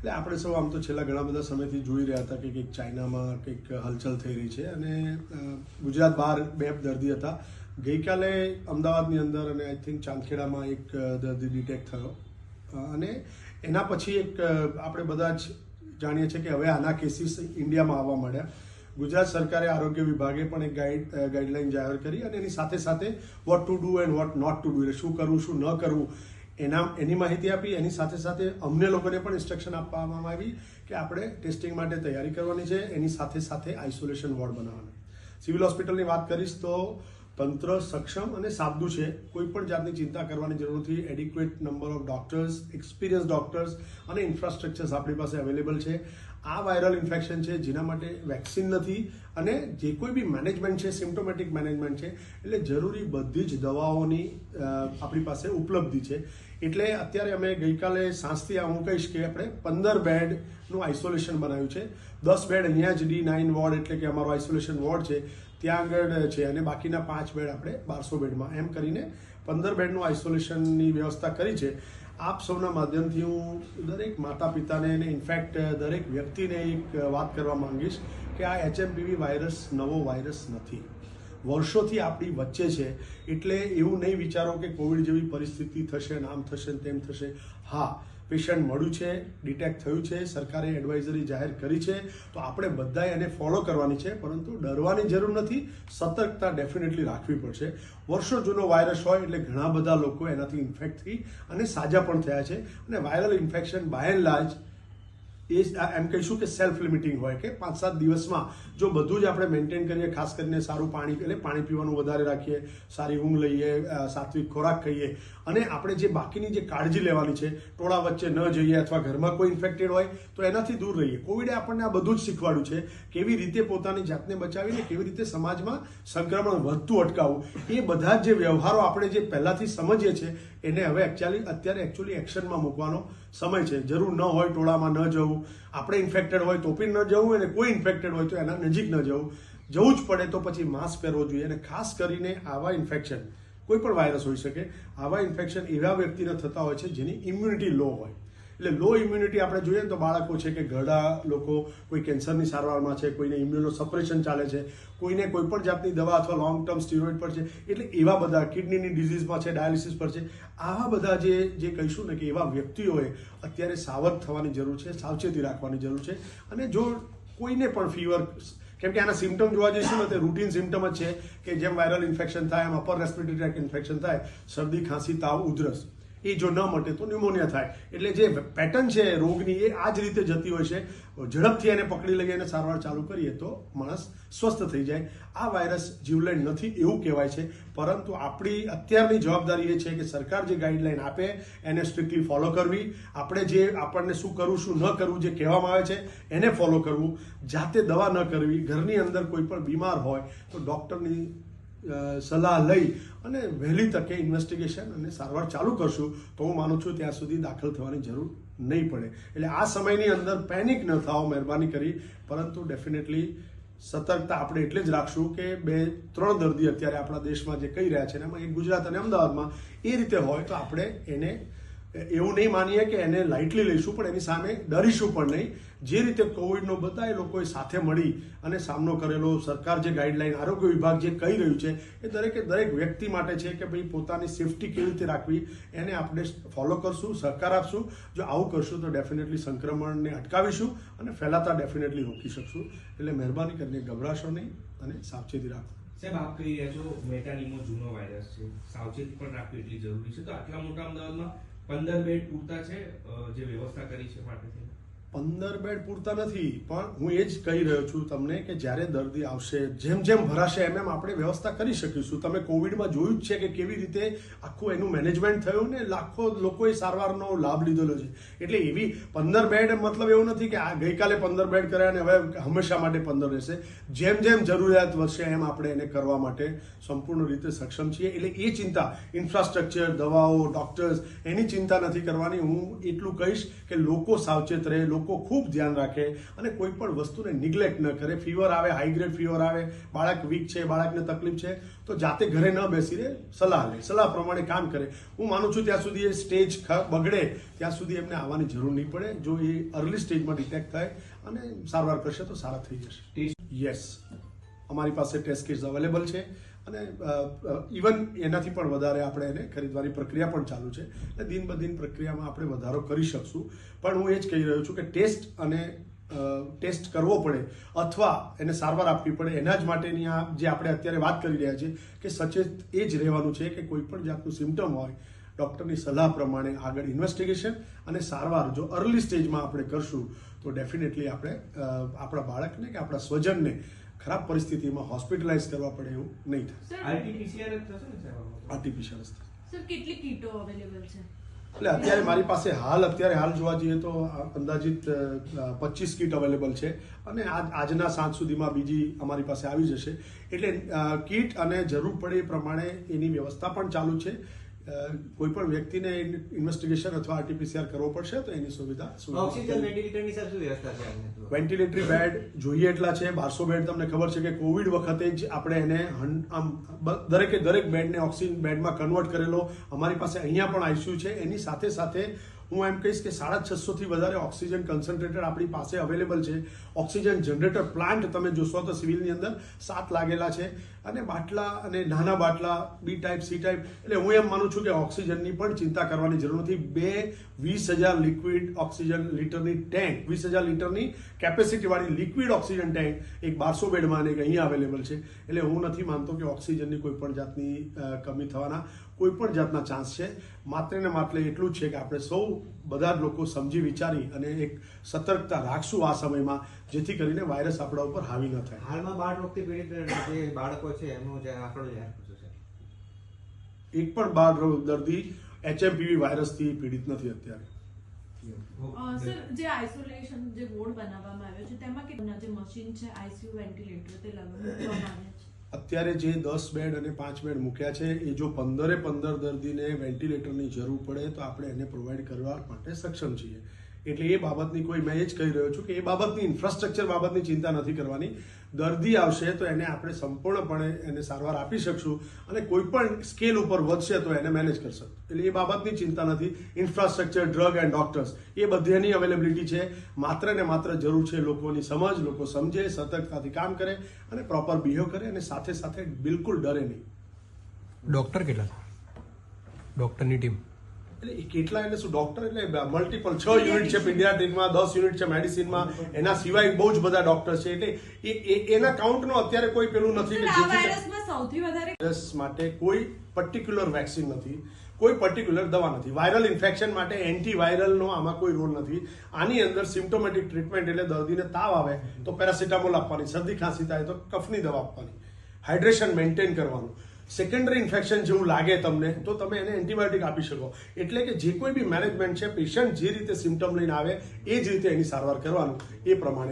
એટલે આપણે સૌ આમ તો છેલ્લા ઘણા બધા સમયથી જોઈ રહ્યા હતા કે કંઈક ચાઇનામાં કંઈક હલચલ થઈ રહી છે અને ગુજરાત બહાર બે દર્દી હતા. ગઈકાલે અમદાવાદની અંદર અને આઈ થિંક ચાંદખેડામાં એક દર્દી ડિટેક્ટ થયો. અને એના પછી એક આપણે બધા જ જાણીએ છીએ કે હવે આના કેસીસ ઇન્ડિયામાં આવવા માંડ્યા. ગુજરાત સરકારે આરોગ્ય વિભાગે પણ એક ગાઈડ ગાઈડલાઇન જાહેર કરી અને એની સાથે સાથે what to do and what not to do એટલે શું કરવું, શું ન કરવું એના, એની માહિતી આપી, એની સાથે સાથે અમને લોકોને પણ ઇન્સ્ટ્રક્શન આપવામાં આવી કે આપણે ટેસ્ટિંગ માટે તૈયારી કરવાની છે, એની સાથે સાથે આઇસોલેશન વોર્ડ બનાવવાનો. સિવિલ હોસ્પિટલની વાત કરીશ તો તંત્ર સક્ષમ અને સાબદું છે. કોઈ પણ જાતની ચિંતા કરવાની જરૂર નથી. Adequate number of doctors experience doctors અને ઇન્ફ્રાસ્ટ્રક્ચર્સ આપણી પાસે અવેલેબલ છે. આ વાયરલ ઇન્ફેક્શન છે, જેના માટે વેક્સિન નથી અને જે કોઈ બી મેનેજમેન્ટ છે સિમ્ટોમેટિક મેનેજમેન્ટ છે, એટલે જરૂરી બધી જ દવાઓની આપણી પાસે ઉપલબ્ધિ છે. એટલે અત્યારે અમે ગઈકાલે સાંજથી આ હું કહીશ કે આપણે પંદર બેડનું આઇસોલેશન બનાવ્યું છે. દસ બેડ અહીંયા જ ડી નાઇન વોર્ડ એટલે કે અમારો આઇસોલેશન વોર્ડ છે. ત્યાં આગળ છે અને બાકીના પાંચ બેડ આપણે બારસો બેડમાં. એમ કરીને પંદર બેડનું આઇસોલેશનની વ્યવસ્થા કરી છે. આપ સૌના માધ્યમથી હું દરેક માતા પિતાને અને ઇનફેક્ટ દરેક વ્યક્તિને એક વાત કરવા માંગીશ કે આ એચએમપીવી વાયરસ નવો વાયરસ નથી. વર્ષોથી આપણી વચ્ચે છે. એટલે એવું નહીં વિચારો કે કોવિડ જેવી પરિસ્થિતિ થશે ને આમ થશે ને તેમ થશે. હા, પેશન્ટ મળ્યું છે, ડિટેક્ટ થયું છે, સરકારે એડવાઇઝરી જાહેર કરી છે. તો આપણે બધાએ એને ફોલો કરવાની છે, પરંતુ ડરવાની જરૂર નથી. સતર્કતા ડેફિનેટલી રાખવી પડશે. વર્ષો જૂનો વાયરસ હોય એટલે ઘણા બધા લોકો એનાથી ઇન્ફેક્ટ થઈ અને સાજા પણ થયા છે. અને viral infection by and large એ એમ કહીશું કે સેલ્ફ લિમિટિંગ હોય કે પાંચ સાત દિવસમાં જો બધું જ આપણે મેન્ટેન કરીએ, ખાસ કરીને સારું પાણી, એટલે પાણી પીવાનું વધારે રાખીએ, સારી ઊંઘ લઈએ સાત્વિક ખોરાક ખાઈએ. અને આપણે જે બાકીની જે કાળજી લેવાની છે, ટોળા વચ્ચે ન જઈએ અથવા ઘરમાં કોઈ ઇન્ફેક્ટેડ હોય, તો એનાથી દૂર રહીએ. કોવિડે આપણને આ બધું જ શીખવાડ્યું છે કેવી રીતે પોતાની જાતને બચાવીને કેવી રીતે સમાજમાં સંક્રમણ વધતું અટકાવવું. એ બધા જે વ્યવહારો આપણે જે પહેલાંથી સમજીએ છીએ એને હવે એકચ્યુઅલી અત્યારે એકચ્યુઅલી એક્શનમાં મૂકવાનો સમય છે. જરૂર ન હોય ટોળામાં ન જવું. આપણે ઇન્ફેક્ટેડ હોય તો પણ ન જવું અને કોઈ ઇન્ફેક્ટેડ હોય તો એના નજીક ન જવું. જવું જ પડે તો પછી માસ્ક પહેરવો જોઈએ અને ખાસ કરીને આવા ઇન્ફેક્શન કોઈ પણ વાયરસ હોઈ શકે, આવા ઇન્ફેક્શન એવા વ્યક્તિને થતા હોય છે જેની ઇમ્યુનિટી લો હોય. એટલે લો ઇમ્યુનિટી આપણે જોઈએ ને તો બાળકો છે કે ઘરડા લોકો, કોઈ કેન્સરની સારવારમાં છે, કોઈને ઇમ્યુનો સપરેશન ચાલે છે, કોઈને કોઈ પણ જાતની દવા અથવા લોંગ ટર્મ સ્ટીરોઇડ પર છે, એટલે એવા બધા કિડનીની ડિઝીઝમાં છે ડાયાલિસિસ પર છે, આવા બધા જે જે કહીશું ને કે એવા વ્યક્તિઓએ અત્યારે સાવધ થવાની જરૂર છે, સાવચેતી રાખવાની જરૂર છે. અને જો કોઈને પણ ફીવર કેમ કે આના સિમ્ટમ જોવા જઈશું ને તે રૂટીન સિમ્ટમ જ છે કે જેમ વાયરલ ઇન્ફેક્શન થાય, એમ અપર રેસ્પિરેટરી ઇન્ફેક્શન થાય, શરદી, ખાંસી, તાવ, ઉધરસ. એ જો ન મટે તો ન્યુમોનિયા થાય. એટલે જે પેટર્ન છે રોગની એ આ જ રીતે જતી હોય છે. ઝડપથી એને પકડી લઈએ અને સારવાર ચાલુ કરીએ તો માણસ સ્વસ્થ થઈ જાય. આ વાયરસ જીવલેણ નથી એવું કહેવાય છે. પરંતુ આપણી અત્યારની જવાબદારી એ છે કે સરકાર જે ગાઈડલાઈન આપે એને સ્ટ્રિક્ટલી ફોલો કરવી. આપણે જે આપણને શું કરવું, શું ન કરવું જે કહેવામાં આવે છે, એને ફોલો કરવું. જાતે દવા ન કરવી, ઘરની અંદર કોઈ પણ બીમાર હોય તો ડૉક્ટરની સલાહ લઈ અને વહેલી તકે ઇન્વેસ્ટિગેશન અને સારવાર ચાલુ કરશું તો હું માનું છું ત્યાં સુધી દાખલ થવાની જરૂર નહીં પડે. એટલે આ સમયની અંદર પેનિક ન થાઓ, મહેરબાની કરી. પરંતુ ડેફિનેટલી સતર્કતા આપણે એટલે જ રાખશું કે બે, ત્રણ દર્દી અત્યારે આપણા દેશમાં જે કહી રહ્યા છે એમાં એક ગુજરાત અને અમદાવાદમાં એ રીતે હોય તો આપણે એને એવું નહીં માનીએ કે એને લાઇટલી લઈશું, પણ એની સામે ડરીશું પણ નહીં. જે રીતે કોવિડનો બધા એ લોકોએ સાથે મળી અને સામનો કરેલો. સરકાર જે ગાઈડલાઈન આરોગ્ય વિભાગ જે કહી રહ્યું છે, એ દરેકે દરેક વ્યક્તિ માટે છે કે ભાઈ પોતાની સેફટી કેવી રીતે રાખવી, એને આપણે ફોલો કરશું, સહકાર આપશું. જો આવું કરશું તો ડેફિનેટલી સંક્રમણને અટકાવીશું અને ફેલાતા ડેફિનેટલી રોકી શકશું. એટલે મહેરબાની કરીને ગભરાશો નહીં અને સાવચેતી રાખો. સાહેબ, આપ કહી રહ્યા છો મેટાનીમો જૂનો વાયરસ છે. સાવચેતી પણ રાખવી એટલી જરૂરી છે. તો આટલા મોટા અમદાવાદમાં પંદર બેડ પૂરતા છે જે વ્યવસ્થા કરી છે માટે? પંદર બેડ પૂરતા નથી, પણ હું એ જ કહી રહ્યો છું તમને કે જ્યારે દર્દી આવશે, જેમ જેમ ભરાશે, એમ એમ આપણે વ્યવસ્થા કરી શકીશું. તમે કોવિડમાં જોયું જ છે કે કેવી રીતે આખું એનું મેનેજમેન્ટ થયું ને લાખો લોકોએ સારવારનો લાભ લીધેલો છે. એટલે એવી પંદર બેડ મતલબ એવું નથી કે આ ગઈકાલે પંદર બેડ કર્યા અને હવે હંમેશા માટે પંદર રહેશે. જેમ જેમ જરૂરિયાત વધશે, એમ આપણે એને કરવા માટે સંપૂર્ણ રીતે સક્ષમ છીએ. એટલે એ ચિંતા ઇન્ફ્રાસ્ટ્રક્ચર દવાઓ ડોક્ટર્સ એની ચિંતા નથી કરવાની. હું એટલું કહીશ કે લોકો સાવચેત રહે લોકો લોકો ખૂબ ધ્યાન રાખે અને કોઈ પણ વસ્તુને નિગ્લેક્ટ ન કરે. ફીવર આવે હાઈ ગ્રેડ ફીવર આવે બાળક વીક છે બાળકને તકલીફ છે તો જાતે ઘરે ન બેસી રહે સલાહ લે. સલાહ પ્રમાણે કામ કરે. હું માનું છું ત્યાં સુધી એ સ્ટેજ બગડે ત્યાં સુધી એમને આવવાની જરૂર નહીં પડે. જો એ અર્લી સ્ટેજમાં ડિટેક્ટ થાય અને સારવાર કરશે તો સારા થઈ જશે. યસ અમારી પાસે ટેસ્ટ કિટ્સ અવેલેબલ છે. અને ઇવન એનાથી પણ વધારે આપણે એને ખરીદવાની પ્રક્રિયા પણ ચાલુ છે. એટલે દિન બ દિન પ્રક્રિયામાં આપણે વધારો કરી શકશું. પણ હું એ જ કહી રહ્યો છું કે ટેસ્ટ અને ટેસ્ટ કરવો પડે અથવા એને સારવાર આપવી પડે. એના જ માટેની આ જે આપણે અત્યારે વાત કરી રહ્યા છીએ કે સચેત એ જ રહેવાનું છે કે કોઈ પણ જાતનું સિમ્ટમ હોય, ડૉક્ટરની સલાહ પ્રમાણે આગળ ઇન્વેસ્ટિગેશન અને સારવાર જો અર્લી સ્ટેજમાં આપણે કરશું, તો ડેફિનેટલી આપણે આપણા બાળકને કે આપણા સ્વજનને ખરાબ પરિસ્થિતિમાં હોસ્પિટલાઇઝ કરવા પડે એવું નહીં થાય. આરટીપીસીઆર જ થશે ને જ થશે. સર કેટલી કીટો અવેલેબલ છે? એટલે અત્યારે મારી પાસે હાલ અત્યારે હાલ જોવા જઈએ તો અંદાજિત પચીસ કીટ અવેલેબલ છે. અને આજ આજના સાંજ સુધીમાં બીજી અમારી પાસે આવી જશે. એટલે કીટ અને જરૂર પડે એ પ્રમાણે એની વ્યવસ્થા પણ ચાલુ છે. કોઈ પણ વ્યક્તિને ઇન્વેસ્ટિગેશન અથવા આરટીપીસીઆર કરવો પડશે તો એની સુવિધા ઓક્સિજન વેન્ટિલેટરની સર શું વ્યવસ્થા છે વેન્ટિલેટરી બેડ જોઈએ એટલા છે બારસો બેડ તમને ખબર છે કે કોવિડ વખતે જ આપણે એને આમ દરેકે દરેક બેડને ઓક્સિજન બેડમાં કન્વર્ટ કરેલો. અમારી પાસે અહીંયા પણ આઈસીયુ છે એની સાથે સાથે હું એમ કહીશ કે સાડા છસો થી વધારે ઓક્સિજન કન્સન્ટ્રેટર આપણી પાસે અવેલેબલ છે. ઓક્સિજન જનરેટર પ્લાન્ટ તમે જોશો તો સિવિલની અંદર સાત લાગેલા છે અને બાટલા અને નાના બાટલા બી ટાઈપ સી ટાઈપ એટલે હું એમ માનું છું કે ઓક્સિજનની પણ ચિંતા કરવાની જરૂર નથી. બે, વીસ હજાર લિક્વિડ ઓક્સિજન લીટરની ટેન્ક વીસ હજાર લીટરની કેપેસિટીવાળી લિક્વિડ ઓક્સિજન ટેન્ક એક બારસો બેડમાં અને એક અહીંયા અવેલેબલ છે. એટલે હું નથી માનતો કે ઓક્સિજનની કોઈ પણ જાતની કમી થવાના. કોઈ પણ જાતના ચાન્સ છે. માત્ર ને માત્ર એટલું છે કે આપણે સૌ બધા જ લોકો સમજી વિચારી અને એક સતર્કતા રાખશું આ સમયમાં જેથી કરીને વાયરસ આપણા ઉપર હાવી ન થાય. હાલમાં બાળ રોગથી પીડિત જે બાળકો છે એમનો જે આંકડો જાહેર સર એક પણ બાળ રોગ દર્દી એચએમપીવી વાયરસથી પીડિત નથી અત્યારે. સર જે આઇસોલેશન જે વોર્ડ બનાવવામાં આવ્યો છે તેમાં કેટલા જે મશીન છે આઈસીયુ વેન્ટિલેટર તે લગાવવામાં આવ્યા છે. અત્યારે જે દસ બેડ અને પાંચ બેડ મૂક્યા છે, એ જો પંદરે પંદર દર્દીને વેન્ટિલેટરની જરૂર પડે, તો આપણે એને પ્રોવાઈડ કરવા માટે સક્ષમ છીએ. એટલે એ બાબતની કોઈ મેં એ જ કહી રહ્યો છું કે એ બાબતની ઇન્ફ્રાસ્ટ્રક્ચર બાબતની ચિંતા નથી કરવાની. દર્દી આવશે તો એને આપણે સંપૂર્ણપણે એને સારવાર આપી શકશું અને કોઈ પણ સ્કેલ ઉપર વધશે તો એને મેનેજ કરશે એટલે એ બાબતની ચિંતા નથી. ઇન્ફ્રાસ્ટ્રક્ચર ડ્રગ એન્ડ ડોક્ટર્સ એ બધીની અવેલેબિલિટી છે. માત્ર ને માત્ર જરૂર છે લોકોની સમજ, લોકો સમજે, સતર્કતાથી કામ કરે અને પ્રોપર બિહેવ કરે અને સાથે સાથે બિલકુલ ડરે નહીં. ડોક્ટર કેટલા? ડોક્ટરની ટીમ એટલે એ કેટલા એટલે શું ડોક્ટર એટલે મલ્ટિપલ છ યુનિટ છે પીડિયાટ્રિકમાં દસ યુનિટ છે મેડિસિનમાં એના સિવાય બહુ જ બધા ડોક્ટર છે. એટલે એ એના કાઉન્ટનો અત્યારે કોઈ પેલું નથી. વાયરસ માટે કોઈ પર્ટિક્યુલર વેક્સિન નથી. કોઈ પર્ટિક્યુલર દવા નથી. વાયરલ ઇન્ફેક્શન માટે એન્ટીવાયરલનો આમાં કોઈ રોલ નથી. આની અંદર સિમ્ટોમેટિક ટ્રીટમેન્ટ એટલે દર્દીને તાવ આવે તો પેરાસિટામોલ આપવાની. શરદી ખાંસી થાય તો કફની દવા આપવાની. હાઇડ્રેશન મેન્ટેન કરવાનું. સેકન્ડરી ઇન્ફેક્શન જેવું લાગે તમને, તો તમે એને એન્ટીબાયોટિક આપી શકો. એટલે કે જે કોઈ બી મેનેજમેન્ટ છે પેશન્ટ જે રીતે સિમ્ટમ લઈને આવે, એ જ રીતે એની સારવાર કરવાનું, એ પ્રમાણે.